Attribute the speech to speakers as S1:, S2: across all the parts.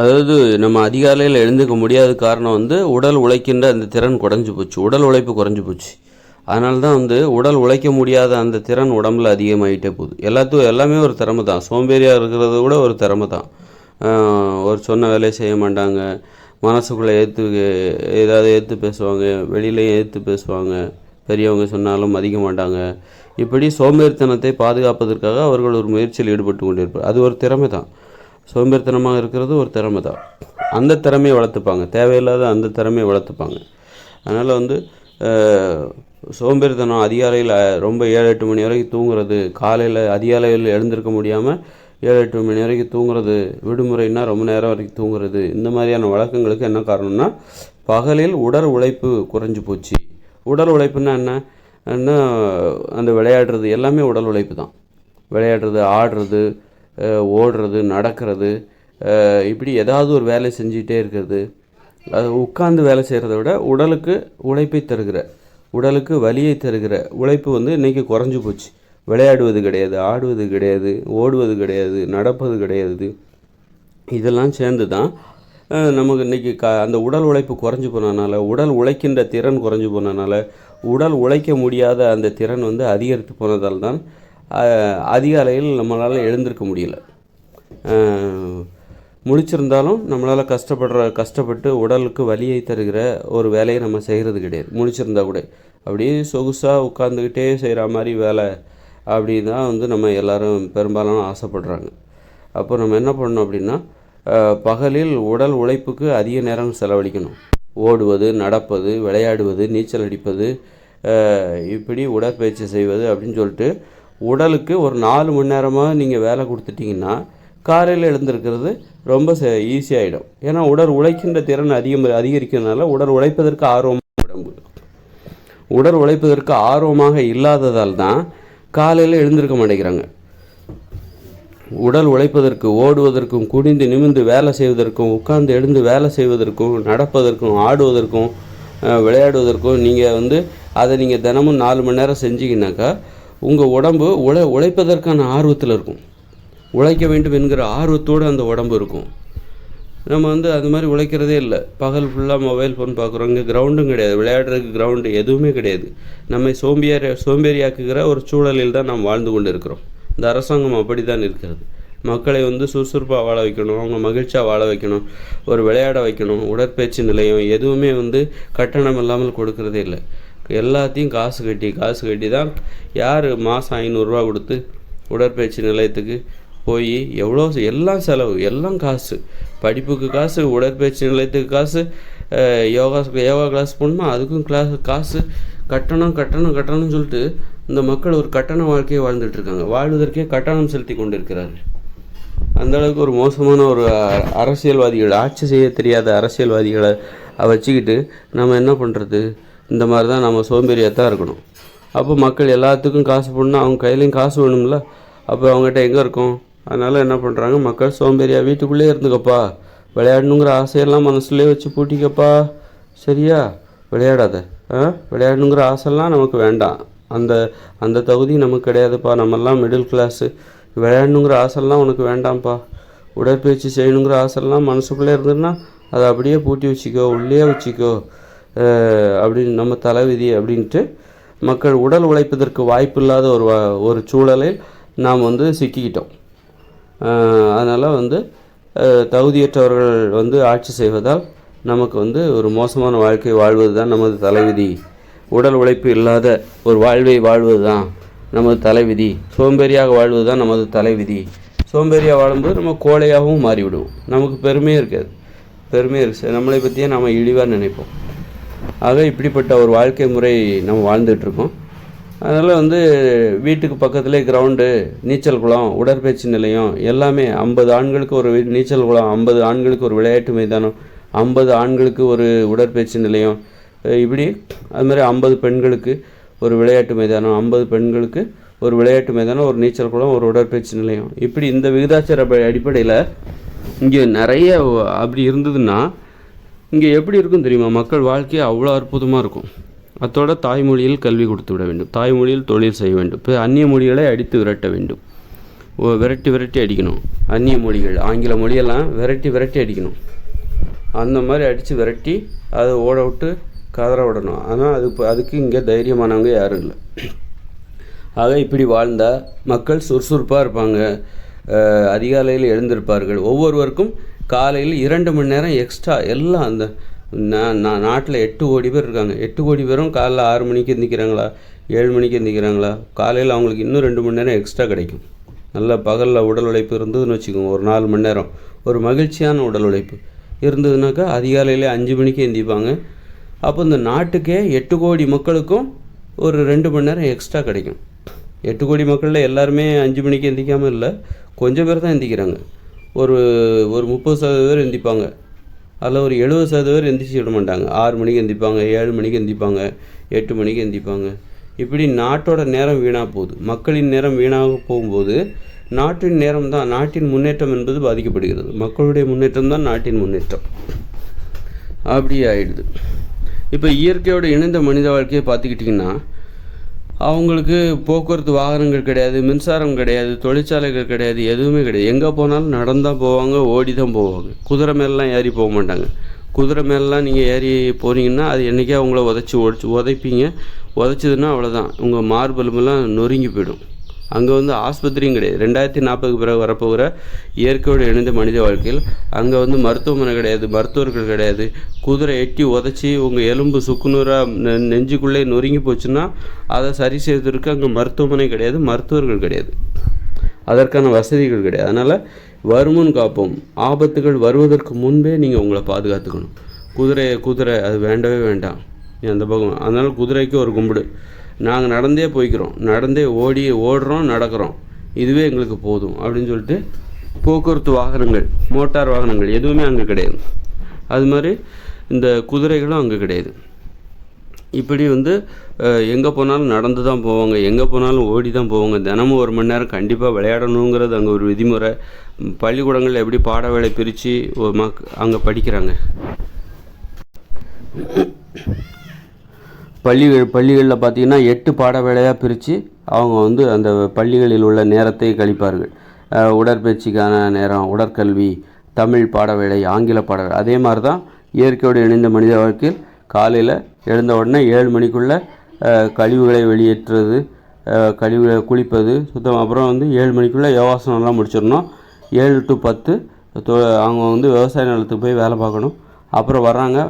S1: அதாவது நம்ம அதிகாலையில் எழுந்துக்க முடியாத காரணம் வந்து உடல் உழைக்கின்ற அந்த திறன் குறைஞ்சி போச்சு. உடல் உழைப்பு குறைஞ்சி போச்சு. அதனால தான் வந்து உடல் உழைக்க முடியாத அந்த திறன் உடம்புல அதிகமாகிட்டே போகுது. எல்லாத்துக்கும் எல்லாமே ஒரு திறமை தான். சோம்பேறியாக இருக்கிறது கூட ஒரு திறமை தான். ஒரு சொன்ன வேலையை செய்ய மாட்டாங்க. மனசுக்குள்ளே ஏற்று ஏதாவது ஏற்று பேசுவாங்க. வெளியிலையும் ஏற்று பேசுவாங்க. பெரியவங்க சொன்னாலும் மதிக்க மாட்டாங்க. இப்படி சோம்பேறித்தனத்தை பாதுகாப்பதற்காக அவர்கள் ஒரு முயற்சியில் ஈடுபட்டு கொண்டிருப்பார். அது ஒரு திறமை தான். சோம்பேறித்தனமாக இருக்கிறது ஒரு திறமை தான். அந்த திறமையை வளர்த்துப்பாங்க. தேவையில்லாத அந்த திறமையை வளர்த்துப்பாங்க. அதனால் வந்து சோம்பேறித்தனம் அதிகாலையில் ரொம்ப ஏழு எட்டு மணி வரைக்கும் தூங்குறது காலையில் அதிகாலையில் எழுந்திருக்க முடியாமல் ஏழு எட்டு மணி வரைக்கும் தூங்குறது விடுமுறைன்னா ரொம்ப நேரம் வரைக்கும் தூங்குறது இந்த மாதிரியான வழக்கங்களுக்கு என்ன காரணம்னா பகலில் உடல் உழைப்பு குறைஞ்சி போச்சு. உடல் உழைப்புன்னா என்ன? என்ன அந்த விளையாடுறது எல்லாமே உடல் உழைப்பு தான். விளையாடுறது ஆடுறது ஓடுறது நடக்கிறது இப்படி ஏதாவது ஒரு வேலை செஞ்சிகிட்டே இருக்கிறது. அது உட்கார்ந்து வேலை செய்கிறத விட உடலுக்கு உழைப்பை தருகிற உடலுக்கு வலியை தருகிற உழைப்பு வந்து இன்றைக்கி குறைஞ்சி போச்சு. விளையாடுவது கிடையாது ஆடுவது கிடையாது ஓடுவது கிடையாது நடப்பது கிடையாது. இதெல்லாம் சேர்ந்து தான் நமக்கு இன்றைக்கி க அந்த உடல் உழைப்பு குறைஞ்சி போனதுனால உடல் உழைக்கின்ற திறன் குறைஞ்சி போனதுனால உடல் உழைக்க முடியாத அந்த திறன் வந்து அதிகரித்து போனதால் தான் அதிகாலையில் நம்மளால் எழுந்திருக்க முடியல. முடிச்சிருந்தாலும் முழிச்சிருந்தாலும் நம்மளால் கஷ்டப்படுற கஷ்டப்பட்டு உடலுக்கு வலியை தருகிற ஒரு வேலையை நம்ம செய்கிறது கிடையாது. முழிச்சிருந்தா கூட. அப்படியே சொகுசாக உட்காந்துக்கிட்டே செய்கிற மாதிரி வேலை அப்படி தான் வந்து நம்ம எல்லோரும் பெரும்பாலும் ஆசைப்படுறாங்க. அப்போ நம்ம என்ன பண்ணணும் அப்படின்னா பகலில் உடல் உழைப்புக்கு அதிக நேரம் செலவழிக்கணும். ஓடுவது நடப்பது விளையாடுவது நீச்சல் அடிப்பது இப்படி உடற்பயிற்சி செய்வது அப்படின்னு சொல்லிட்டு உடலுக்கு ஒரு நாலு மணி நேரமாக நீங்கள் வேலை கொடுத்துட்டிங்கன்னா காலையில் எழுந்திருக்கிறது ரொம்ப ஈஸியாகிடும் ஏன்னா உடல் உழைக்கின்ற திறன் அதிகம் அதிகரிக்கிறதுனால உடல் உழைப்பதற்கு ஆர்வம் உடம்பு. உடல் உழைப்பதற்கு ஆர்வமாக இல்லாததால் தான் காலையில் எழுந்திருக்க மாட்டேங்கிறாங்க. உடல் உழைப்பதற்கு ஓடுவதற்கும் குனிந்து நிமிந்து வேலை செய்வதற்கும் உட்கார்ந்து எழுந்து வேலை செய்வதற்கும் நடப்பதற்கும் ஆடுவதற்கும் விளையாடுவதற்கும் நீங்கள் வந்து அதை நீங்கள் தினமும் நாலு மணி நேரம் செஞ்சீங்கன்னாக்கா உங்கள் உடம்பு உழை உழைப்பதற்கான ஆர்வத்தில் இருக்கும். உழைக்க வேண்டும் என்கிற ஆர்வத்தோடு அந்த உடம்பு இருக்கும். நம்ம வந்து அது மாதிரி உழைக்கிறதே இல்லை. பகல் ஃபுல்லாக மொபைல் ஃபோன் பார்க்குறோம் இங்கே கிரவுண்டும் கிடையாது. விளையாடுறதுக்கு கிரவுண்டு எதுவுமே கிடையாது. நம்மை சோம்பியாரி சோம்பேறியாக்குகிற ஒரு சூழலில் தான் நாம் வாழ்ந்து கொண்டு இருக்கிறோம் இந்த அரசாங்கம் அப்படி தான் இருக்கிறது. மக்களை வந்து சுறுசுறுப்பாக வாழ வைக்கணும். அவங்க மகிழ்ச்சியாக வாழ வைக்கணும். ஒரு விளையாட வைக்கணும். உடற்பயிற்சி நிலையம் எதுவுமே வந்து கட்டணம் இல்லாமல் கொடுக்கறதே இல்லை. எல்லாத்தையும் காசு கட்டி காசு கட்டி தான் யார் மாதம் ஐநூறுரூவா கொடுத்து உடற்பயிற்சி நிலையத்துக்கு போய் எவ்வளோ எல்லாம் செலவு எல்லாம் காசு. படிப்புக்கு காசு உடற்பயிற்சி நிலையத்துக்கு காசு யோகா யோகா கிளாஸ் போகணுமா? அதுக்கும் கிளாஸ் காசு கட்டணம் கட்டணம் கட்டணம்னு சொல்லிட்டு இந்த மக்கள் ஒரு கட்டண வாழ்க்கையை வாழ்ந்துட்டு இருக்காங்க. வாழ்வதற்கே கட்டணம் செலுத்தி கொண்டிருக்கிறார்கள். அந்த அளவுக்கு ஒரு மோசமான ஒரு அரசியல்வாதிகள் ஆட்சி செய்ய தெரியாத அரசியல்வாதிகளை வச்சுக்கிட்டு நம்ம என்ன பண்ணுறது இந்த மாதிரி தான் நம்ம சோம்பேறியாக தான் இருக்கணும். அப்போ மக்கள் எல்லாத்துக்கும் காசு போடணும் அவங்க கையிலையும் காசு வேணும்ல? அப்போ அவங்ககிட்ட எங்கே இருக்கும்? அதனால் என்ன பண்ணுறாங்க மக்கள் சோம்பேறியாக வீட்டுக்குள்ளேயே இருந்துக்கப்பா. விளையாடணுங்கிற ஆசையெல்லாம் மனசுலேயே வச்சு பூட்டிக்கப்பா. சரியா? விளையாடாத. ஆ? விளையாடணுங்கிற ஆசைலாம் நமக்கு வேண்டாம். அந்த அந்த தகுதி நமக்கு கிடையாதுப்பா. நம்மெல்லாம் மிடில் கிளாஸு விளையாடணுங்கிற ஆசைலாம் உனக்கு வேண்டாம்ப்பா. உடற்பயிற்சி செய்யணுங்கிற ஆசைலாம் மனசுக்குள்ளே இருந்ததுன்னா அதை அப்படியே பூட்டி வச்சுக்கோ. உள்ளே வச்சுக்கோ. அப்படின்னு நம்ம தலைவிதி அப்படின்ட்டு மக்கள் உடல் உழைப்பதற்கு வாய்ப்பில்லாத ஒரு ஒரு சூழலில் நாம் வந்து சிக்கிக்கிட்டோம். அதனால் வந்து தகுதியற்றவர்கள் வந்து ஆட்சி செய்வதால் நமக்கு வந்து ஒரு மோசமான வாழ்க்கை வாழ்வது தான் நமது தலைவிதி. உடல் உழைப்பு இல்லாத ஒரு வாழ்வை வாழ்வது தான் நமது தலைவிதி. சோம்பேறியாக வாழ்வது தான் நமது தலைவிதி. சோம்பேறியாக வாழும்போது நம்ம கோழையாகவும் மாறிவிடுவோம். நமக்கு பெருமையே இருக்காது. பெருமையே இருக்கு. நம்மளை பற்றியே நம்ம இழிவாக நினைப்போம். ஆக இப்படிப்பட்ட ஒரு வாழ்க்கை முறை நம்ம வாழ்ந்துகிட்ருக்கோம் அதனால் வந்து வீட்டுக்கு பக்கத்துலேயே கிரவுண்டு நீச்சல் குளம் உடற்பயிற்சி நிலையம் எல்லாமே ஐம்பது ஆண்களுக்கு ஒரு நீச்சல் குளம் ஐம்பது ஆண்களுக்கு ஒரு விளையாட்டு மைதானம் ஐம்பது ஆண்களுக்கு ஒரு உடற்பயிற்சி நிலையம் இப்படி அது மாதிரி ஐம்பது பெண்களுக்கு ஒரு விளையாட்டு மைதானம் ஐம்பது பெண்களுக்கு ஒரு விளையாட்டு மைதானம் ஒரு நீச்சல் குளம் ஒரு உடற்பயிற்சி நிலையம். இப்படி இந்த விகிதாச்சார அடிப்படையில் இங்கே நிறைய அப்படி இருந்ததுன்னா இங்கே எப்படி இருக்கும் தெரியுமா? மக்கள் வாழ்க்கையை அவ்வளோ அற்புதமாக இருக்கும். அத்தோட தாய்மொழியில் கல்வி கொடுத்து விட வேண்டும். தாய்மொழியில் தொழில் செய்ய வேண்டும். இப்போ அந்நிய மொழிகளை அடித்து விரட்ட வேண்டும். விரட்டி விரட்டி அடிக்கணும். அந்நிய மொழிகள் ஆங்கில மொழியெல்லாம் விரட்டி விரட்டி அடிக்கணும். அந்த மாதிரி அடித்து விரட்டி அதை ஓட விட்டு கதற விடணும். ஆனால் அது இப்போ அதுக்கு இங்கே தைரியமானவங்க யாரும் இல்லை. ஆக இப்படி வாழ்ந்தால் மக்கள் சுறுசுறுப்பாக இருப்பாங்க. அதிகாலையில் எழுந்திருப்பார்கள். ஒவ்வொருவருக்கும் காலையில் இரண்டு மணி நேரம் எக்ஸ்ட்ரா எல்லாம் அந்த நான் நான் நாட்டில் எட்டு கோடி பேர் இருக்காங்க. எட்டு கோடி பேரும் காலைல ஆறு மணிக்கு எந்திக்கிறாங்களா? ஏழு மணிக்கு எந்திக்கிறாங்களா? காலையில் அவங்களுக்கு இன்னும் ரெண்டு மணி நேரம் எக்ஸ்ட்ரா கிடைக்கும். நல்ல பகலில் உடல் உழைப்பு இருந்ததுன்னு வச்சுக்கோங்க. ஒரு நாலு மணி நேரம். ஒரு மகிழ்ச்சியான உடல் உழைப்பு. இருந்ததுனாக்கா அதிகாலையிலே அஞ்சு மணிக்கு எந்திப்பாங்க. அப்போ இந்த நாட்டுக்கே எட்டு கோடி மக்களுக்கும் ஒரு ரெண்டு மணி நேரம் எக்ஸ்ட்ரா கிடைக்கும். எட்டு கோடி மக்களில் எல்லாருமே அஞ்சு மணிக்கு எந்திக்காமல் இல்லை. கொஞ்சம் பேர் தான் எந்திக்கிறாங்க. ஒரு ஒரு முப்பது சதவீத பேர் எந்திப்பாங்க. அதில் ஒரு எழுபது சதவீதம் பேர் எந்திரிச்சு விட மாட்டாங்க. ஆறு மணிக்கு எந்திப்பாங்க ஏழு மணிக்கு எந்திப்பாங்க எட்டு மணிக்கு எந்திப்பாங்க. இப்படி நாட்டோட நேரம் வீணாக போகுது. மக்களின் நேரம் வீணாக போகும்போது நாட்டின் நேரம் தான் நாட்டின் முன்னேற்றம் என்பது பாதிக்கப்படுகிறது. மக்களுடைய முன்னேற்றம் தான் நாட்டின் முன்னேற்றம். அப்படி ஆயிடுது. இப்போ இயற்கையோடு இணைந்த மனித வாழ்க்கையை பார்த்துக்கிட்டிங்கன்னா அவங்களுக்கு போக்குவரத்து வாகனங்கள் கிடையாது மின்சாரம் கிடையாது தொழிற்சாலைகள் கிடையாது எதுவுமே கிடையாது. எங்கே போனாலும் நடந்தால் போவாங்க ஓடி தான் போவாங்க. குதிரை மேலெலாம் ஏறி போக மாட்டாங்க. குதிரை மேலெலாம் நீங்கள் ஏறி போனீங்கன்னா அது என்றைக்கே அவங்கள உதச்சி உடச்சி உதைப்பீங்க. உதச்சதுன்னா அவ்வளோதான் உங்கள் மார்பெலும்பெல்லாம் நொறுங்கி போயிடும். அங்கே வந்து ஆஸ்பத்திரியும் கிடையாது. ரெண்டாயிரத்தி நாற்பதுக்கு பிறகு வரப்போகிற இயற்கையோடு இணைந்த மனித வாழ்க்கையில் அங்கே வந்து மருத்துவமனை கிடையாது மருத்துவர்கள் கிடையாது. குதிரை எட்டி உதச்சி உங்கள் எலும்பு சுக்குநூறாக நெ நெஞ்சுக்குள்ளே நொறுங்கி போச்சுன்னா அதை சரி செய்வதற்கு அங்கே மருத்துவமனை கிடையாது மருத்துவர்கள் கிடையாது. அதற்கான வசதிகள் கிடையாது. அதனால் வருமுன் காப்போம். ஆபத்துகள் வருவதற்கு முன்பே நீங்கள் உங்களை பாதுகாத்துக்கணும். குதிரை குதிரை அது வேண்டவே வேண்டாம். அந்த பக்கம்? அதனால் குதிரைக்கு ஒரு கும்பிடு. நாங்கள் நடந்தே போய்க்கிறோம். நடந்தே ஓடி ஓடுறோம் நடக்கிறோம். இதுவே எங்களுக்கு போதும் அப்படின்னு சொல்லிட்டு போக்குவரத்து வாகனங்கள் மோட்டார் வாகனங்கள் எதுவுமே அங்கே கிடையாது. அது மாதிரி இந்த குதிரைகளும் அங்கே கிடையாது. இப்படி வந்து எங்கே போனாலும் நடந்து தான் போவாங்க எங்கே போனாலும் ஓடி தான் போவாங்க. தினமும் ஒரு மணி நேரம் கண்டிப்பாக விளையாடணுங்கிறது அங்கே ஒரு விதிமுறை. பள்ளிக்கூடங்களில் எப்படி பாட வேலை பிரித்து மக் அங்கே படிக்கிறாங்க. பள்ளிகள் பள்ளிகளில் பார்த்தீங்கன்னா எட்டு பாட வேலையாக பிரித்து அவங்க வந்து அந்த பள்ளிகளில் உள்ள நேரத்தை கழிப்பார்கள். உடற்பயிற்சிக்கான நேரம் உடற்கல்வி தமிழ் பாட வேலை ஆங்கில பாட வேலை அதே மாதிரி தான் இயற்கையோடு இணைந்த மனித வாழ்க்கையில் காலையில் எழுந்த உடனே ஏழு மணிக்குள்ளே கழிவுகளை வெளியேற்றுறது கழிவுகளை குளிப்பது சுத்தம் அப்புறம் வந்து ஏழு மணிக்குள்ளே யோகாசனம்லாம் முடிச்சிடணும். ஏழு டு பத்து தொ அவங்க வந்து விவசாய நிலத்துக்கு போய் வேலை பார்க்கணும். அப்புறம் வர்றாங்க.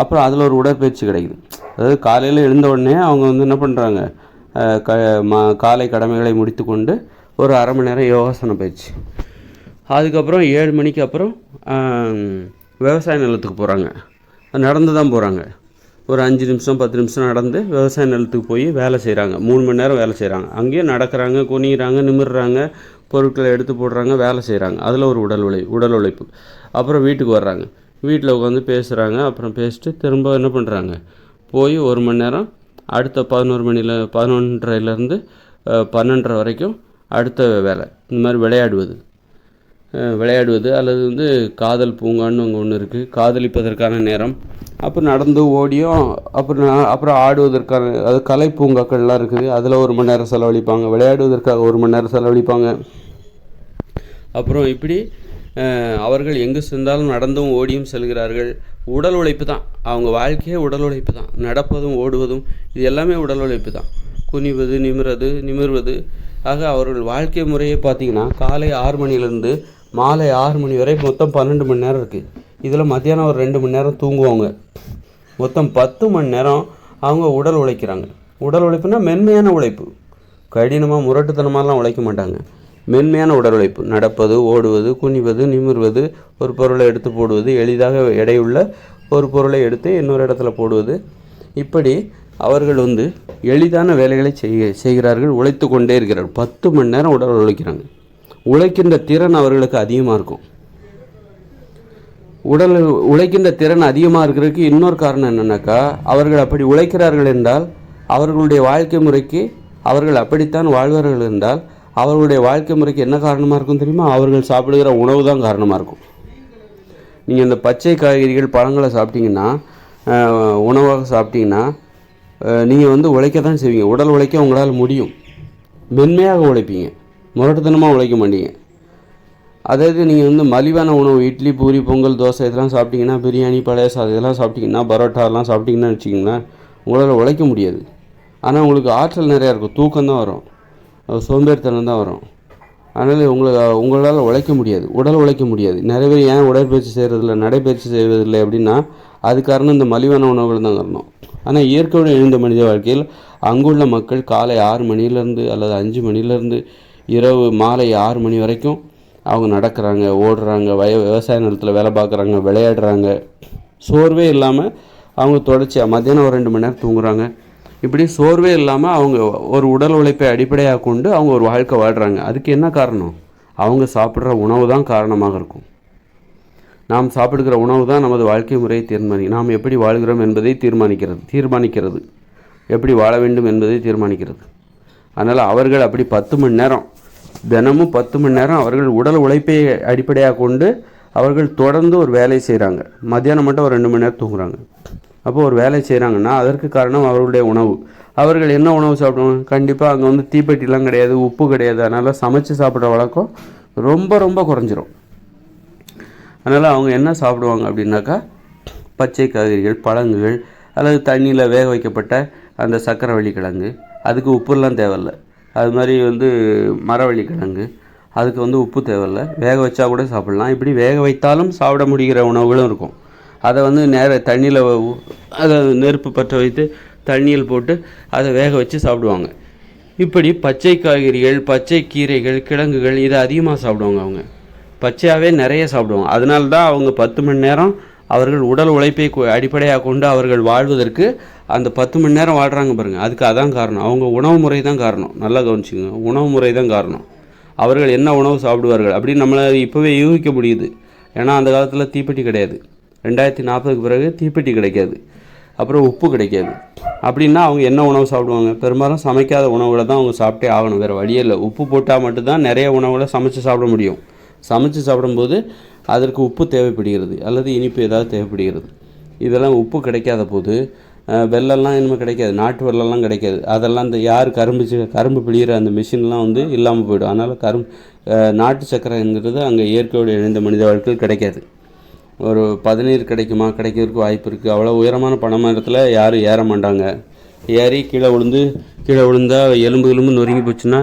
S1: அப்புறம் அதில் ஒரு உடற்பயிற்சி கிடைக்குது. அதாவது காலையில் எழுந்த உடனே அவங்க வந்து என்ன பண்ணுறாங்க க மா காலை கடமைகளை முடித்து கொண்டு ஒரு அரை மணி நேரம் யோகாசன பயிற்சி. அதுக்கப்புறம் ஏழு மணிக்கு அப்புறம் விவசாய நிலத்துக்கு போகிறாங்க நடந்து தான் போகிறாங்க ஒரு அஞ்சு நிமிஷம் பத்து நிமிஷம் நடந்து விவசாய நிலத்துக்கு போய் வேலை செய்கிறாங்க மூணு மணி நேரம் வேலை செய்கிறாங்க அங்கேயும் நடக்கிறாங்க குனிகிறாங்க நிமிர்றாங்க பொருட்களை எடுத்து போடுறாங்க வேலை செய்கிறாங்க அதில் ஒரு உடல் உழை உடல் உழைப்பு. அப்புறம் வீட்டுக்கு வர்றாங்க. வீட்டில் உட்காந்து பேசுகிறாங்க அப்புறம் பேசிட்டு திரும்ப என்ன பண்ணுறாங்க போய் ஒரு மணி நேரம் அடுத்த பதினோரு மணியில் பதினொன்றரைலேருந்து பன்னெண்டரை வரைக்கும் அடுத்த வேலை. இந்த மாதிரி விளையாடுவது. விளையாடுவது. அல்லது வந்து காதல் பூங்கான்னு அங்கே ஒன்று இருக்குது காதலிப்பதற்கான நேரம். அப்புறம் நடந்து ஓடியும் அப்புறம் அப்புறம் ஆடுவதற்கான அது கலை பூங்காக்கள்லாம் இருக்குது. அதில் ஒரு மணி நேரம் செலவழிப்பாங்க. விளையாடுவதற்காக ஒரு மணி நேரம் செலவழிப்பாங்க. அப்புறம் இப்படி அவர்கள் எங்கு சென்றாலும் நடந்தும் ஓடியும் செல்கிறார்கள். உடல் உழைப்பு தான். அவங்க வாழ்க்கையே உடல் உழைப்பு தான். நடப்பதும் ஓடுவதும் இது எல்லாமே உடல் உழைப்பு தான். குனிவது நிமிறது நிமிர்வது. ஆக அவர்கள் வாழ்க்கை முறையே பார்த்தீங்கன்னா காலை ஆறு மணிலேருந்து மாலை ஆறு மணி வரை மொத்தம் பன்னெண்டு மணி நேரம் இருக்குது இதில் மத்தியானம் ஒரு ரெண்டு மணி நேரம் தூங்குவாங்க. மொத்தம் பத்து மணி நேரம் அவங்க உடல் உழைக்கிறாங்க. உடல் உழைப்புனா மென்மையான உழைப்பு. கடினமாக முரட்டுத்தனமாலாம் உழைக்க மாட்டாங்க. மென்மையான உடல் உழைப்பு நடப்பது ஓடுவது குனிவது நிமிர்வது ஒரு பொருளை எடுத்து போடுவது எளிதாக எடையுள்ள ஒரு பொருளை எடுத்து இன்னொரு இடத்துல போடுவது. இப்படி அவர்கள் வந்து எளிதான வேலைகளை செய்ய செய்கிறார்கள் உழைத்து கொண்டே இருக்கிறார்கள். பத்து மணி நேரம் உடல் உழைக்கிறாங்க. உழைக்கின்ற திறன் அவர்களுக்கு அதிகமாக இருக்கும். உடல் உழைக்கின்ற திறன் அதிகமாக இருக்கிறதுக்கு இன்னொரு காரணம் என்னென்னாக்கா அவர்கள் அப்படி உழைக்கிறார்கள் என்றால் அவர்களுடைய வாழ்க்கை முறைக்கு அவர்கள் அப்படித்தான் வாழ்வார்கள் என்றால் அவர்களுடைய வாழ்க்கை முறைக்கு என்ன காரணமாக இருக்கும் தெரியுமா? அவர்கள் சாப்பிடுகிற உணவு தான் காரணமாக இருக்கும். நீங்கள் இந்த பச்சை காய்கறிகள் பழங்களை சாப்பிட்டீங்கன்னா உணவாக சாப்பிட்டீங்கன்னா நீங்கள் வந்து உழைக்க தான் செய்வீங்க. உடல் உழைக்க உங்களால் முடியும். மென்மையாக உழைப்பீங்க. முரட்டுத்தனமாக உழைக்க மாட்டீங்க. அதாவது நீங்கள் வந்து மலிவான உணவு இட்லி பூரி பொங்கல் தோசை இதெல்லாம் சாப்பிட்டீங்கன்னா பிரியாணி பழைய சாதம் இதெல்லாம் சாப்பிட்டீங்கன்னா பரோட்டாலாம் சாப்பிட்டீங்கன்னா வச்சிங்கன்னா உங்களால் உழைக்க முடியாது. ஆனால் உங்களுக்கு ஆற்றல் நிறையா இருக்கும். தூக்கம் தான் வரும். சோம்பேறித்தனம் தான் வரும். அதனால் உங்களை உங்களால் உழைக்க முடியாது. உடல் உழைக்க முடியாது. நிறைய பேர் ஏன் உடற்பயிற்சி செய்கிறதில்ல நடைப்பயிற்சி செய்வதில்லை அப்படின்னா அது காரணம் இந்த மலிவான உணவுகள் தான் காரணம். ஆனால் இயற்கையோடு எழுந்த மனித வாழ்க்கையில் அங்குள்ள மக்கள் காலை ஆறு மணிலேருந்து அல்லது அஞ்சு மணிலேருந்து இரவு மாலை ஆறு மணி வரைக்கும் அவங்க நடக்கிறாங்க ஓடுறாங்க வய விவசாய நிலத்தில் வேலை பார்க்குறாங்க விளையாடுறாங்க. சோர்வே இல்லாமல் அவங்க தொடர்ச்சியாக மத்தியானம் ஒரு ரெண்டு மணி நேரம் தூங்குறாங்க. இப்படி சோர்வே இல்லாமல் அவங்க ஒரு உடல் உழைப்பை அடிப்படையாக கொண்டு அவங்க ஒரு வாழ்க்கை வாழ்கிறாங்க அதுக்கு என்ன காரணம்? அவங்க சாப்பிட்ற உணவு தான் காரணமாக இருக்கும். நாம் சாப்பிடுகிற உணவு தான் நமது வாழ்க்கை முறையை தீர்மானி நாம் எப்படி வாழ்கிறோம் என்பதை தீர்மானிக்கிறது தீர்மானிக்கிறது. எப்படி வாழ வேண்டும் என்பதை தீர்மானிக்கிறது. அதனால் அவர்கள் அப்படி பத்து மணி நேரம் தினமும் பத்து மணி நேரம் அவர்கள் உடல் உழைப்பை அடிப்படையாக கொண்டு அவர்கள் தொடர்ந்து ஒரு வேலை செய்கிறாங்க மத்தியானம் மட்டும் ஒரு ரெண்டு மணி நேரம் தூங்குறாங்க. அப்போ ஒரு வேலை செய்கிறாங்கன்னா அதற்கு காரணம் அவர்களுடைய உணவு. அவர்கள் என்ன உணவு சாப்பிடுவாங்க கண்டிப்பாக அங்கே வந்து தீப்பெட்டிலாம் கிடையாது உப்பு கிடையாது. அதனால் சமைச்சு சாப்பிட்ற வழக்கம் ரொம்ப ரொம்ப குறைஞ்சிரும். அதனால் அவங்க என்ன சாப்பிடுவாங்க அப்படின்னாக்கா பச்சை காய்கறிகள் பழங்குகள் அல்லது தண்ணியில் வேக வைக்கப்பட்ட அந்த சக்கரவள்ளி கிழங்கு அதுக்கு உப்புலாம் தேவையில்ல. அது மாதிரி வந்து மரவள்ளி கிழங்கு அதுக்கு வந்து உப்பு தேவையில்ல. வேக வச்சா கூட சாப்பிட்லாம். இப்படி வேக வைத்தாலும் சாப்பிட முடிகிற உணவுகளும் இருக்கும். அதை வந்து நேர தண்ணியில் அதை நெருப்பு பற்ற வைத்து தண்ணியில் போட்டு அதை வேக வச்சு சாப்பிடுவாங்க. இப்படி பச்சை காய்கறிகள் பச்சை கீரைகள் கிழங்குகள் இதை அதிகமாக சாப்பிடுவாங்க அவங்க. பச்சையாகவே நிறைய சாப்பிடுவாங்க. அதனால தான் அவங்க பத்து மணி நேரம் அவர்கள் உடல் உழைப்பை அடிப்படையாக கொண்டு அவர்கள் வாழ்வதற்கு அந்த பத்து மணி நேரம் வாழ்கிறாங்க பாருங்கள் அதுக்கு அதான் காரணம். அவங்க உணவு முறை தான் காரணம். நல்லா கவனிச்சுங்க உணவு முறை தான் காரணம். அவர்கள் என்ன உணவு சாப்பிடுவார்கள் அப்படின்னு நம்மளை இப்போவே யூகிக்க முடியுது. ஏன்னா அந்த காலத்தில் தீப்பெட்டி கிடையாது. ரெண்டாயிரத்தி நாற்பதுக்கு பிறகு தீப்பெட்டி கிடைக்காது. அப்புறம் உப்பு கிடைக்காது. அப்படின்னா அவங்க என்ன உணவு சாப்பிடுவாங்க? பெரும்பாலும் சமைக்காத உணவுகளை தான் அவங்க சாப்பிட்டே ஆகணும். வேறு வழியே இல்லை. உப்பு போட்டால் மட்டும்தான் நிறைய உணவுகளை சமைச்சு சாப்பிட முடியும். சமைச்சு சாப்பிடும்போது அதற்கு உப்பு தேவைப்படுகிறது. அல்லது இனிப்பு ஏதாவது தேவைப்படுகிறது. இதெல்லாம் உப்பு கிடைக்காத போது வெள்ளம்லாம் இனிமேல் கிடைக்காது. நாட்டு வெள்ளம்லாம் கிடைக்காது. அதெல்லாம் இந்த யார் கரும்பு கரும்பு பிழிகிற அந்த மிஷின்லாம் வந்து இல்லாமல் போயிடும். அதனால் கரும் நாட்டு சக்கரைங்கிறது அங்கே இயற்கையோடு இணைந்த மனித வாழ்க்கையில் கிடைக்காது. ஒரு பதநீர் கிடைக்குமா? கிடைக்கிறதுக்கு வாய்ப்பு இருக்குது அவ்வளோ உயரமான பனைமரத்தில் யாரும் ஏற மாட்டாங்க. ஏறி கீழே விழுந்து கீழே விழுந்தால் எலும்பு எலும்பு நொறுங்கி போச்சுன்னா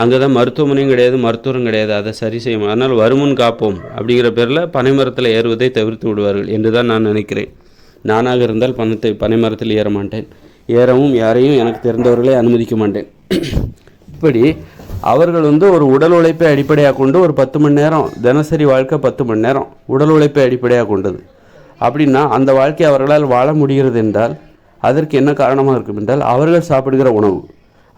S1: அங்கே தான் மருத்துவமனையும் கிடையாது மருத்துவரும் கிடையாது. அதை சரி செய்யும் அதனால் வருமுன் காப்போம் அப்படிங்கிற பேரில் பனைமரத்தில் ஏறுவதை தவிர்த்து விடுவார்கள் என்று தான் நான் நினைக்கிறேன். நானாக இருந்தால் பணத்தை பனைமரத்தில் ஏற மாட்டேன். ஏறவும் யாரையும் எனக்கு தெரிந்தவர்களை அனுமதிக்க மாட்டேன். இப்படி அவர்கள் வந்து ஒரு உடல் உழைப்பை அடிப்படையாக கொண்டு ஒரு பத்து மணி நேரம் தினசரி வாழ்க்கை பத்து மணி நேரம் உடல் உழைப்பை அடிப்படையாக கொண்டது. அப்படின்னா அந்த வாழ்க்கை அவர்களால் வாழ முடிகிறது என்றால் அதற்கு என்ன காரணமாக இருக்கும் என்றால் அவர்கள் சாப்பிடுகிற உணவு.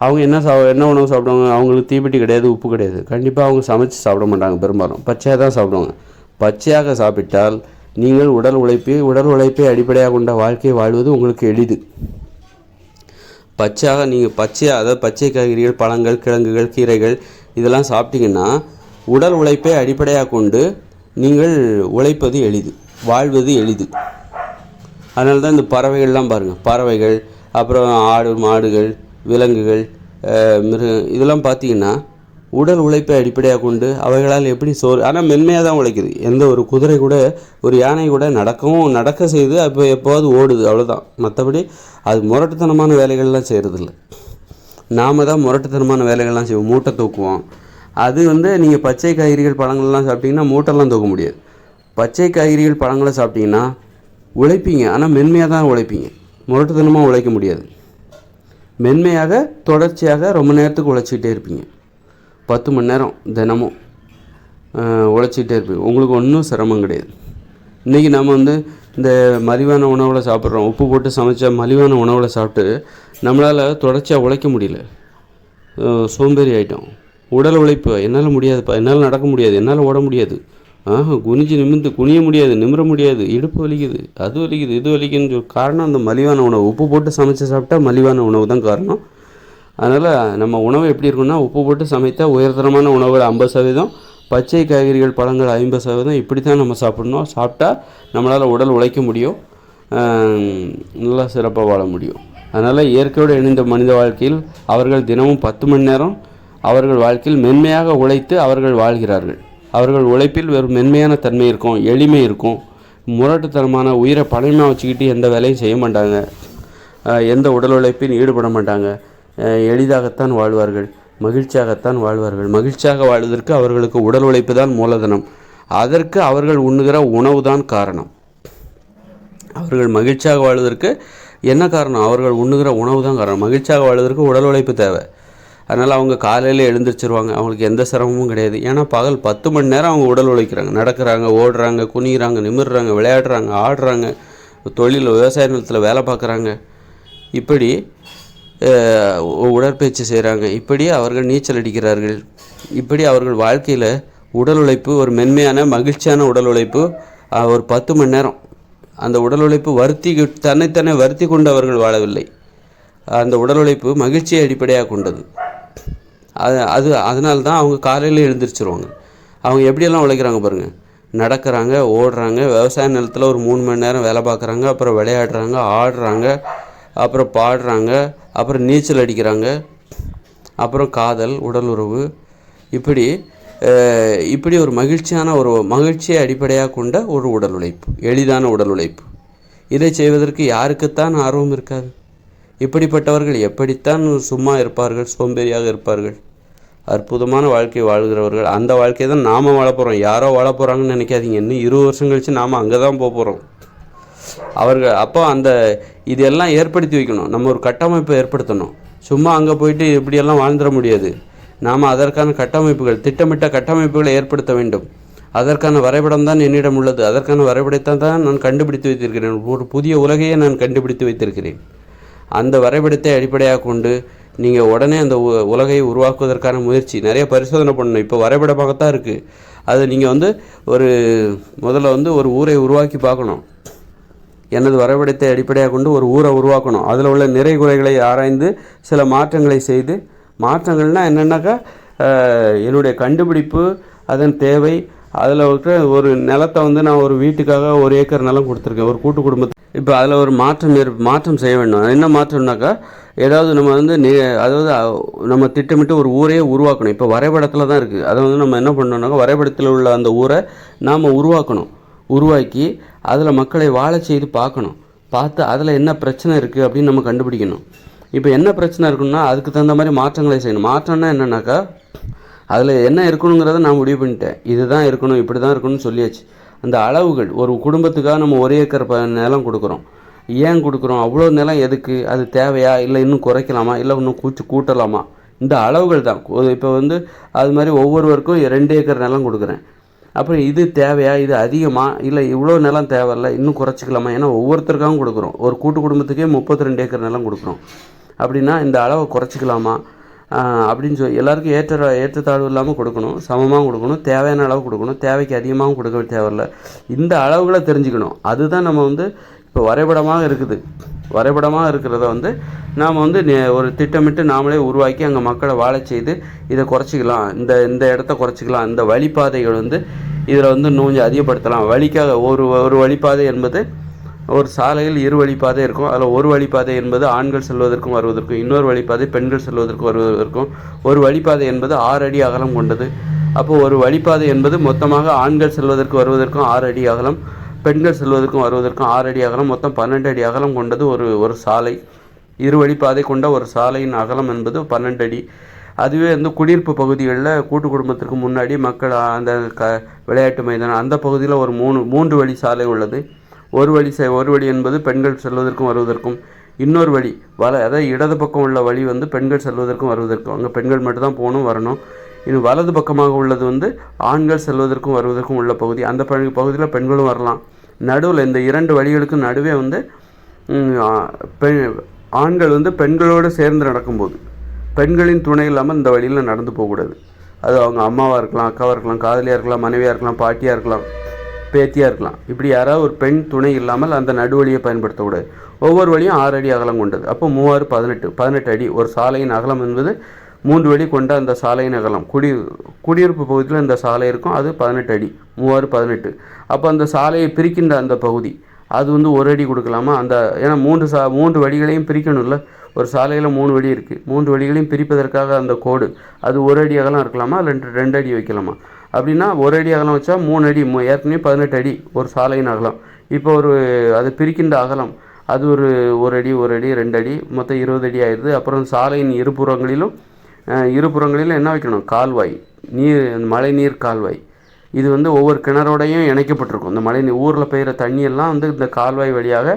S1: அவங்க என்ன சா என்ன உணவு சாப்பிடுவாங்க? அவங்களுக்கு தீப்பெட்டி கிடையாது உப்பு கிடையாது. கண்டிப்பாக அவங்க சமைச்சு சாப்பிட மாட்டாங்க பெரும்பாலும். பச்சையாக தான் சாப்பிடுவாங்க. பச்சையாக சாப்பிட்டால் நீங்கள் உடல் உழைப்பை உடல் உழைப்பை அடிப்படையாக கொண்ட வாழ்க்கையை வாழ்வது உங்களுக்கு எளிது. பச்சையாக நீங்கள் பச்சையாக அதாவது பச்சை காய்கறிகள் பழங்கள் கிழங்குகள் கீரைகள் இதெல்லாம் சாப்பிட்டீங்கன்னா உடல் உழைப்பை அடிப்படையாக கொண்டு நீங்கள் உழைப்பது எளிது வாழ்வது எளிது. அதனால தான் இந்த பறவைகள்லாம் பாருங்கள் பறவைகள் அப்புறம் ஆடு மாடுகள் விலங்குகள் மிருக இதெல்லாம் பார்த்தீங்கன்னா உடல் உழைப்பை அடிப்படையாக கொண்டு அவைகளால் எப்படி சோறு ஆனால் மென்மையாக தான் உழைக்குது. எந்த ஒரு குதிரை கூட ஒரு யானை கூட நடக்கவும் நடக்க செய்து அப்போ எப்போவாது ஓடுது அவ்வளோதான் மற்றபடி அது முரட்டுத்தனமான வேலைகள்லாம் செய்கிறதில்ல நாம தான் முரட்டுத்தனமான வேலைகள்லாம் செய்வோம். மூட்டை தூக்குவோம். அது வந்து நீங்கள் பச்சை காய்கறிகள் பழங்கள்லாம் சாப்பிட்டீங்கன்னா மூட்டைலாம் தூக்க முடியாது. பச்சை காய்கறிகள் பழங்களை சாப்பிட்டீங்கன்னா உழைப்பீங்க. ஆனால் மென்மையாக தான் உழைப்பீங்க. முரட்டுத்தனமாக உழைக்க முடியாது. மென்மையாக தொடர்ச்சியாக ரொம்ப நேரத்துக்கு உழைச்சிக்கிட்டே இருப்பீங்க. பத்து மணி நேரம் தினமும் உழைச்சிக்கிட்டே இருப்பேன் உங்களுக்கு ஒன்றும் சிரமம் கிடையாது. இன்றைக்கி நம்ம வந்து இந்த மலிவான உணவில் சாப்பிட்றோம். உப்பு போட்டு சமைச்ச மலிவான உணவில் சாப்பிட்டு நம்மளால் தொடர்ச்சியாக உழைக்க முடியல. சோம்பேறி ஆயிட்டோம். உடல் உழைப்பு என்னால் முடியாதுப்பா. என்னால் நடக்க முடியாது. என்னால் ஓட முடியாது. ஆஹா குனிஞ்சு நிமிர்ந்து குனிய முடியாது. நிமிர முடியாது. இடுப்பு வலிக்குது. அது வலிக்குது இது வலிக்குதுன்னு காரணம் அந்த மலிவான உணவு. உப்பு போட்டு சமைச்சு சாப்பிட்டா மலிவான உணவு தான் காரணம். அதனால் நம்ம உணவு எப்படி இருக்குன்னா உப்பு போட்டு சமைத்தா உயர்தரமான உணவுகள் ஐம்பது சதவீதம் பச்சை காய்கறிகள் பழங்கள் ஐம்பது சதவீதம் இப்படி தான் நம்ம சாப்பிடணும். சாப்பிட்டா நம்மளால் உடல் உழைக்க முடியும். நல்லா சிறப்பாக வாழ முடியும். அதனால் இயற்கையோடு இணைந்த மனித வாழ்க்கையில் அவர்கள் தினமும் பத்து மணி நேரம் அவர்கள் வாழ்க்கையில் மென்மையாக உழைத்து அவர்கள் வாழ்கிறார்கள். அவர்கள் உழைப்பில் ஒரு மென்மையான தன்மை இருக்கும் எளிமை இருக்கும். முரட்டுத்தனமான உயிரை பழையமாக வச்சுக்கிட்டு எந்த வேலையும் செய்ய மாட்டாங்க. எந்த உடல் உழைப்பில் ஈடுபட மாட்டாங்க. எளிதாகத்தான் வாழ்வார்கள் மகிழ்ச்சியாகத்தான் வாழ்வார்கள். மகிழ்ச்சியாக வாழ்வதற்கு அவர்களுக்கு உடல் உழைப்பு தான் மூலதனம். அதற்கு அவர்கள் உண்ணுகிற உணவு தான் காரணம். அவர்கள் மகிழ்ச்சியாக வாழ்வதற்கு என்ன காரணம்? அவர்கள் உண்ணுகிற உணவு தான் காரணம். மகிழ்ச்சியாக வாழ்வதற்கு உடல் உழைப்பு தேவை. அதனால் அவங்க காலையில் எழுந்திரிச்சிருவாங்க. அவங்களுக்கு எந்த சிரமமும் கிடையாது. ஏன்னா பகல் பத்து மணி நேரம் அவங்க உடல் உழைக்கிறாங்க. நடக்கிறாங்க ஓடுறாங்க குனிகிறாங்க நிமிர்றாங்க விளையாடுறாங்க ஆடுறாங்க தொழில் விவசாய நிலத்தில் வேலை பார்க்குறாங்க. இப்படி உடற்பயிற்சி செய்கிறாங்க இப்படி அவர்கள் நீச்சல் அடிக்கிறார்கள். இப்படி அவர்கள் வாழ்க்கையில் உடல் உழைப்பு ஒரு மென்மையான மகிழ்ச்சியான உடல் உழைப்பு ஒரு பத்து மணி நேரம். அந்த உடல் உழைப்பு வருத்தி தன்னைத்தானே வருத்தி கொண்டு அவர்கள் வாழவில்லை. அந்த உடல் உழைப்பு மகிழ்ச்சியை அடிப்படையாக கொண்டது. அது அது அதனால்தான் அவங்க காலையில் எழுந்திரிச்சிருவாங்க. அவங்க எப்படியெல்லாம் உழைக்கிறாங்க பாருங்கள் நடக்கிறாங்க ஓடுறாங்க விவசாய நிலத்தில் ஒரு மூணு மணி நேரம் வேலை பார்க்குறாங்க அப்புறம் விளையாடுறாங்க ஆடுறாங்க அப்புறம் பாடுறாங்க அப்புறம் நீச்சல் அடிக்கிறாங்க அப்புறம் காதல் உடல் உறவு. இப்படி இப்படி ஒரு மகிழ்ச்சியான ஒரு மகிழ்ச்சியை அடிப்படையாக கொண்ட ஒரு உடல் உழைப்பு எளிதான உடல் உழைப்பு. இதை செய்வதற்கு யாருக்குத்தான் ஆர்வம் இருக்காது. இப்படிப்பட்டவர்கள் எப்படித்தான் சும்மா இருப்பார்கள் சோம்பேறியாக இருப்பார்கள்? அற்புதமான வாழ்க்கை வாழ்கிறவர்கள் அந்த வாழ்க்கையை தான் நாம் வாழ போகிறோம் யாரோ வாழ போகிறாங்கன்னு நினைக்காதீங்க. இன்னும் இருபது வருஷம் கழித்து நாம் அங்கே தான் போக போகிறோம் அவர்கள் அப்போ அந்த இதெல்லாம் ஏற்படுத்தி வைக்கணும். நம்ம ஒரு கட்டமைப்பை ஏற்படுத்தணும். சும்மா அங்கே போயிட்டு இப்படியெல்லாம் வாழ்ந்துட முடியாது. நாம் அதற்கான கட்டமைப்புகள் திட்டமிட்ட கட்டமைப்புகளை ஏற்படுத்த வேண்டும். அதற்கான வரைபடம் தான் என்னிடம் உள்ளது. அதற்கான வரைபடத்தை தான் நான் கண்டுபிடித்து வைத்திருக்கிறேன். ஒரு புதிய உலகையே நான் கண்டுபிடித்து வைத்திருக்கிறேன். அந்த வரைபடத்தை அடிப்படையாக கொண்டு நீங்கள் உடனே அந்த உ- உலகை உருவாக்குவதற்கான முயற்சி நிறைய பரிசோதனை பண்ணணும். இப்போ வரைபடமாகத்தான் இருக்குது அது நீங்கள் வந்து ஒரு முதல்ல வந்து ஒரு ஊரை உருவாக்கி பார்க்கணும். எனது வரைபடத்தை அடிப்படையாக கொண்டு ஒரு ஊரை உருவாக்கணும். அதில் உள்ள நிறை குறைகளை ஆராய்ந்து சில மாற்றங்களை செய்து மாற்றங்கள்னால் என்னென்னாக்கா என்னுடைய கண்டுபிடிப்பு அதன் தேவை அதில் இருக்கிற ஒரு நிலத்தை வந்து நான் ஒரு வீட்டுக்காக ஒரு ஏக்கர் நிலம் கொடுத்துருக்கேன் ஒரு கூட்டு குடும்பத்து. இப்போ அதில் ஒரு மாற்றம் ஏற் மாற்றம் செய்ய வேண்டும். என்ன மாற்றம்னாக்கா ஏதாவது நம்ம வந்து நி அதாவது நம்ம திட்டமிட்டு ஒரு ஊரையே உருவாக்கணும். இப்போ வரைபடத்தில் தான் இருக்குது அதை வந்து நம்ம என்ன பண்ணோம்னாக்கா வரைபடத்தில் உள்ள அந்த ஊரை நாம் உருவாக்கணும். உருவாக்கி அதில் மக்களை வாழச் செய்து பார்க்கணும். பார்த்து அதில் என்ன பிரச்சனை இருக்குது அப்படின்னு நம்ம கண்டுபிடிக்கணும். இப்போ என்ன பிரச்சனை இருக்குன்னா அதுக்கு தகுந்த மாதிரி மாற்றங்களை செய்யணும். மாற்றம்னா என்னன்னாக்கா அதில் என்ன இருக்கணுங்கிறத நான் முடிவு பண்ணிட்டேன். இதுதான் இருக்கணும் இப்படி தான் இருக்கணும்னு சொல்லியாச்சு. அந்த அளவுகள் ஒரு குடும்பத்துக்காக நம்ம ஒரு ஏக்கர் ப நிலம் கொடுக்குறோம். ஏன் கொடுக்குறோம்? அவ்வளோ நிலம் எதுக்கு? அது தேவையா? இல்லை இன்னும் குறைக்கலாமா? இல்லை இன்னும் கூச்சு கூட்டலாமா? இந்த அளவுகள் தான். இப்போ வந்து அது மாதிரி ஒவ்வொருவருக்கும் ரெண்டு ஏக்கர் நிலம் கொடுக்குறேன். அப்புறம் இது தேவையா? இது அதிகமாக இல்லை இவ்வளோ நிலம் தேவையில்ல இன்னும் குறைச்சிக்கலாமா? ஏன்னா ஒவ்வொருத்தருக்காகவும் கொடுக்குறோம். ஒரு கூட்டு குடும்பத்துக்கே முப்பத்தி ரெண்டு ஏக்கர் நிலம் கொடுக்குறோம். அப்படின்னா இந்த அளவை குறைச்சிக்கலாமா? அப்படின்னு சொல்லி எல்லாருக்கும் ஏற்ற ஏற்றத்தாழ்வு இல்லாமல் கொடுக்கணும். சமமாக கொடுக்கணும். தேவையான அளவு கொடுக்கணும். தேவைக்கு அதிகமாகவும் கொடுக்க தேவையில்ல. இந்த அளவுகளை தெரிஞ்சுக்கணும். அதுதான் நம்ம வந்து இப்போ வரைபடமாக இருக்குது. வரைபடமாக இருக்கிறத வந்து நாம் வந்து நே- ஒரு திட்டமிட்டு நாமளே உருவாக்கி அங்கே மக்களை வாழ செய்து இதை குறைச்சிக்கலாம். இந்த இந்த இடத்த குறைச்சிக்கலாம். இந்த வழிப்பாதைகள் வந்து இதில் வந்து இன்னும் கொஞ்சம் அதிகப்படுத்தலாம். வழிக்காக ஒரு ஒரு வழிப்பாதை என்பது ஒரு சாலையில் இரு வழிப்பாதை இருக்கும். அதில் ஒரு வழிப்பாதை என்பது ஆண்கள் செல்வதற்கும் வருவதற்கும் இன்னொரு வழிப்பாதை பெண்கள் செல்வதற்கும் வருவதற்கும். ஒரு வழிப்பாதை என்பது ஆறு அடி அகலம் கொண்டது. அப்போது ஒரு வழிப்பாதை என்பது மொத்தமாக ஆண்கள் செல்வதற்கு வருவதற்கும் ஆறு அடி அகலம். பெண்கள் செல்வதற்கும் வருவதற்கும் ஆறு அடி அகலம் மொத்தம் பன்னெண்டு அடி அகலம் கொண்டது ஒரு ஒரு சாலை. இரு வழிப்பாதை கொண்ட ஒரு சாலையின் அகலம் என்பது பன்னெண்டு அடி. அதுவே வந்து குடியிருப்பு பகுதிகளில் கூட்டு குடும்பத்திற்கு முன்னாடி மக்கள் அந்த க விளையாட்டு மைதானம் அந்த பகுதியில் ஒரு மூணு மூன்று வழி சாலை உள்ளது. ஒரு வழி செ- ஒரு வழி என்பது பெண்கள் செல்வதற்கும் வருவதற்கும். இன்னொரு வழி வல அதாவது இடது பக்கம் உள்ள வழி வந்து பெண்கள் செல்வதற்கும் வருவதற்கும். அங்கே பெண்கள் மட்டும்தான் போகணும் வரணும். இது வலது பக்கமாக உள்ளது வந்து ஆண்கள் செல்வதற்கும் வருவதற்கும் உள்ள பகுதி. அந்த பகுதியில் பெண்களும் வரலாம். நடுவில் இந்த இரண்டு வழிகளுக்கும் நடுவே வந்து பெண் ஆண்கள் வந்து பெண்களோடு சேர்ந்து நடக்கும்போது பெண்களின் துணை இல்லாமல் இந்த வழியில் நடந்து போகக்கூடாது. அது அவங்க அம்மாவாக இருக்கலாம் அக்காவாக இருக்கலாம் காதலியாக இருக்கலாம் மனைவியாக இருக்கலாம் பாட்டியாக இருக்கலாம் பேத்தியாக இருக்கலாம். இப்படி யாராவது ஒரு பெண் துணை இல்லாமல் அந்த நடுவழியை பயன்படுத்தக்கூடாது. ஒவ்வொரு வழியும் ஆறு அடி அகலம் கொண்டது. அப்போ மூவாறு பதினெட்டு பதினெட்டு அடி. ஒரு சாலையின் அகலம் என்பது மூன்று வழி கொண்ட அந்த சாலையின் அகலம் குடி குடியிருப்பு பகுதியில் இந்த சாலை இருக்கும். அது பதினெட்டு அடி. மூவாறு பதினெட்டு. அப்போ அந்த சாலையை பிரிக்கின்ற அந்த பகுதி அது வந்து ஒரு அடி கொடுக்கலாமா? அந்த ஏன்னா மூன்று சா மூன்று வழிகளையும் பிரிக்கணும்ல. ஒரு சாலையில் மூணு வழி இருக்குது மூன்று வழிகளையும் பிரிப்பதற்காக அந்த கோடு அது ஒரு அடி அகலம் இருக்கலாமா? ரெண்டு ரெண்டு அடி வைக்கலாமா? அப்படின்னா ஒரு அடி அகலம் வச்சா மூணு அடி ஏற்கனவே பதினெட்டு அடி ஒரு சாலையின் அகலம். இப்போ ஒரு அது பிரிக்கின்ற அகலம் அது ஒரு ஒரு அடி ஒரு அடி ரெண்டு அடி மொத்தம் இருபது அடி ஆயிடுது. அப்புறம் சாலையின் இருபுறங்களிலும் இருபுறங்களிலும் என்ன வைக்கணும்? கால்வாய். நீர் மழைநீர் கால்வாய். இது வந்து ஒவ்வொரு கிணறோடையும் இணைக்கப்பட்டிருக்கும். இந்த மழை ஊரில் பெய்கிற தண்ணியெல்லாம் வந்து இந்த கால்வாய் வழியாக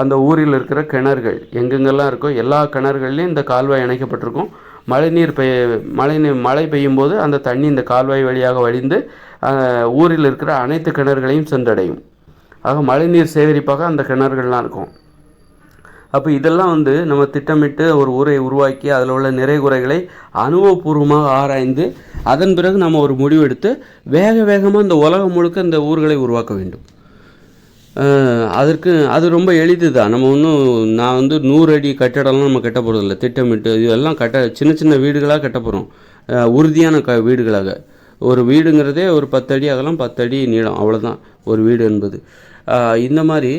S1: அந்த ஊரில் இருக்கிற கிணறுகள் எங்கெங்கெல்லாம் இருக்கோ எல்லா கிணறுகள்லையும் இந்த கால்வாய் இணைக்கப்பட்டிருக்கும். மழைநீர் பெய் மழை நீர் மழை பெய்யும் போது அந்த தண்ணி இந்த கால்வாய் வழியாக வழிந்து ஊரில் இருக்கிற அனைத்து கிணறுகளையும் சென்றடையும். ஆக மழைநீர் சேகரிப்பாக அந்த கிணறுகள்லாம் இருக்கும். அப்போ இதெல்லாம் வந்து நம்ம திட்டமிட்டு ஒரு ஊரை உருவாக்கி அதில் உள்ள நிறை குறைகளை அனுபவபூர்வமாக ஆராய்ந்து அதன் பிறகு நம்ம ஒரு முடிவெடுத்து வேக வேகமாக இந்த உலகம் முழுக்க இந்த ஊர்களை உருவாக்க வேண்டும். அதற்கு அது ரொம்ப எளிது தான். நம்ம ஒன்றும் நான் வந்து நூறு அடி கட்டடம்லாம் நம்ம கட்ட போகிறதில்ல திட்டமிட்டு இதெல்லாம் கட்ட சின்ன சின்ன வீடுகளாக கட்ட போகிறோம் உறுதியான க வீடுகளாக. ஒரு வீடுங்கிறதே ஒரு பத்தடி அதெல்லாம் பத்தடி நீளம். அவ்வளோதான் ஒரு வீடு என்பது. இந்த மாதிரி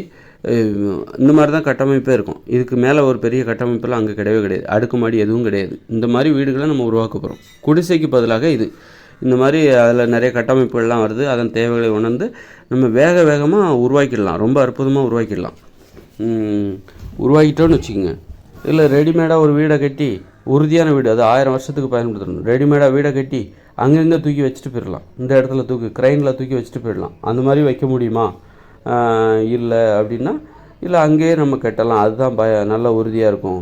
S1: இந்த மாதிரி தான் கட்டமைப்பே இருக்கும். இதுக்கு மேலே ஒரு பெரிய கட்டமைப்பெல்லாம் அங்கே கிடையவே கிடையாது. அடுக்குமாடி எதுவும் கிடையாது. இந்த மாதிரி வீடுகளை நம்ம உருவாக்க போகிறோம் குடிசைக்கு பதிலாக இது. இந்த மாதிரி அதில் நிறைய கட்டமைப்புகள்லாம் வருது. அதன் தேவைகளை உணர்ந்து நம்ம வேக வேகமாக உருவாக்கிடலாம். ரொம்ப அற்புதமாக உருவாக்கிடலாம். உருவாக்கிட்டோன்னு வச்சுக்கோங்க. இல்லை ரெடிமேடாக ஒரு வீடை கட்டி உறுதியான வீடு அது ஆயிரம் வருஷத்துக்கு பயன்படுத்தணும். ரெடிமேடாக வீடை கட்டி அங்கங்கே தூக்கி வச்சுட்டு போயிடலாம். இந்த இடத்துல தூக்கி க்ரைனில் தூக்கி வச்சுட்டு போயிடலாம். அந்த மாதிரி வைக்க முடியுமா? இல்லை அப்படின்னா இல்லை அங்கேயே நம்ம கட்டலாம். அதுதான் பய நல்ல உறுதியாக இருக்கும்.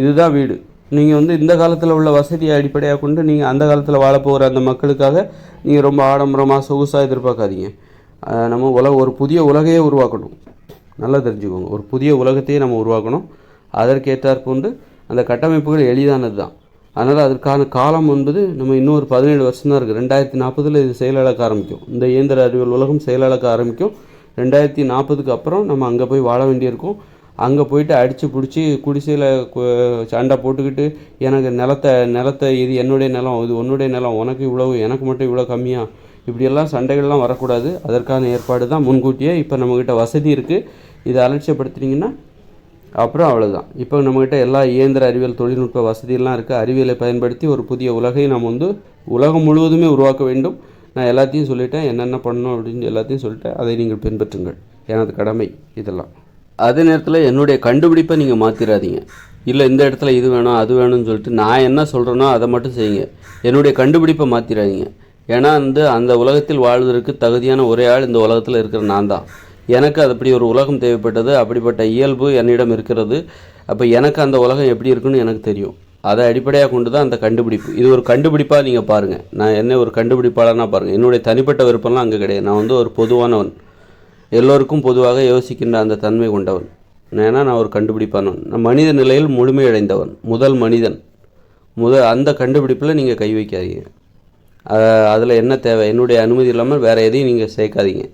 S1: இதுதான் வீடு. நீங்கள் வந்து இந்த காலத்தில் உள்ள வசதியை அடிப்படையாக கொண்டு நீங்கள் அந்த காலத்தில் வாழப்போகிற அந்த மக்களுக்காக நீங்கள் ரொம்ப ஆடம்பரமாக சொகுசாக எதிர்பார்க்காதீங்க. நம்ம உலக ஒரு புதிய உலகையே உருவாக்கணும். நல்லா தெரிஞ்சுக்கோங்க. ஒரு புதிய உலகத்தையே நம்ம உருவாக்கணும். அதற்கேற்றாற்ப வந்து அந்த கட்டமைப்புகள் எளிதானது தான். அதனால் அதற்கான காலம் என்பது நம்ம இன்னும் ஒரு பதினேழு வருஷம் தான் இருக்குது ரெண்டாயிரத்தி நாற்பதில் இது செயலிழக்க ஆரம்பிக்கும். இந்த இயந்திர அறிவியல் உலகம் செயலிழக்க ஆரம்பிக்கும். ரெண்டாயிரத்தி நாற்பதுக்கு அப்புறம் நம்ம அங்கே போய் வாழ வேண்டியிருக்கும். அங்கே போயிட்டு அடித்து பிடிச்சி குடிசையில் சண்டை போட்டுக்கிட்டு எனக்கு நிலத்தை நிலத்தை இது என்னுடைய நிலம் இது உன்னுடைய நிலம் உனக்கு இவ்வளவு எனக்கு மட்டும் இவ்வளோ கம்மியாக இப்படியெல்லாம் சண்டைகள்லாம் வரக்கூடாது. அதற்கான ஏற்பாடு தான் முன்கூட்டியே இப்போ நம்மக்கிட்ட வசதி இருக்குது இதை அலட்சியப்படுத்துனீங்கன்னா அப்புறம் அவ்வளோதான் இப்போ நம்மக்கிட்ட எல்லா இயந்திர அறிவியல் தொழில்நுட்ப வசதியெல்லாம் இருக்குது அறிவியலை பயன்படுத்தி ஒரு புதிய உலகை நம்ம வந்து உலகம் முழுவதுமே உருவாக்க வேண்டும். நான் எல்லாத்தையும் சொல்லிட்டேன் என்னென்ன பண்ணணும் அப்படின்னு எல்லாத்தையும் சொல்லிட்டேன். அதை நீங்கள் பின்பற்றுங்கள். எனது கடமை இதெல்லாம். அதே நேரத்தில் என்னுடைய கண்டுபிடிப்பை நீங்கள் மாற்றிடாதீங்க இல்லை இந்த இடத்துல இது வேணும் அது வேணும்னு சொல்லிட்டு நான் என்ன சொல்கிறேனோ அதை மட்டும் செய்யுங்க. என்னுடைய கண்டுபிடிப்பை மாற்றிடாதீங்க ஏன்னா வந்து அந்த உலகத்தில் வாழ்வதற்கு தகுதியான ஒரே ஆள் இந்த உலகத்தில் இருக்கிற நான் தான். எனக்கு அது அப்படி ஒரு உலகம் தேவைப்பட்டது அப்படிப்பட்ட இயல்பு என்னிடம் இருக்கிறது. அப்போ எனக்கு அந்த உலகம் எப்படி இருக்குன்னு எனக்கு தெரியும். அதை அடிப்படையாக கொண்டு தான் அந்த கண்டுபிடிப்பு. இது ஒரு கண்டுபிடிப்பாக நீங்கள் பாருங்கள் நான் என்ன ஒரு கண்டுபிடிப்பாளனா பாருங்கள் என்னுடைய தனிப்பட்ட விருப்பம்லாம் அங்கே கிடையாது. நான் வந்து ஒரு பொதுவானவன். எல்லோருக்கும் பொதுவாக யோசிக்கின்ற அந்த தன்மை கொண்டவன். ஏன்னா நான் ஒரு கண்டுபிடிப்பானவன். நான் மனித நிலையில் முழுமையடைந்தவன் முதல் மனிதன். முத அந்த கண்டுபிடிப்பில் நீங்கள் கை வைக்காதீங்க. அதில் என்ன தேவை? என்னுடைய அனுமதி இல்லாமல் வேறு எதையும் நீங்கள் சேர்க்காதீங்க.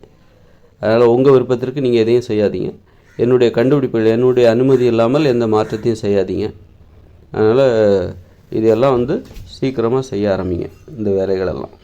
S1: அதனால் உங்கள் விருப்பத்திற்கு நீங்கள் எதையும் செய்யாதீங்க. என்னுடைய கண்டுபிடிப்பில் என்னுடைய அனுமதி இல்லாமல் எந்த மாற்றத்தையும் செய்யாதீங்க. அதனால் இதெல்லாம் வந்து சீக்கிரமாக செய்ய ஆரம்பிங்க இந்த வேலைகளெல்லாம்.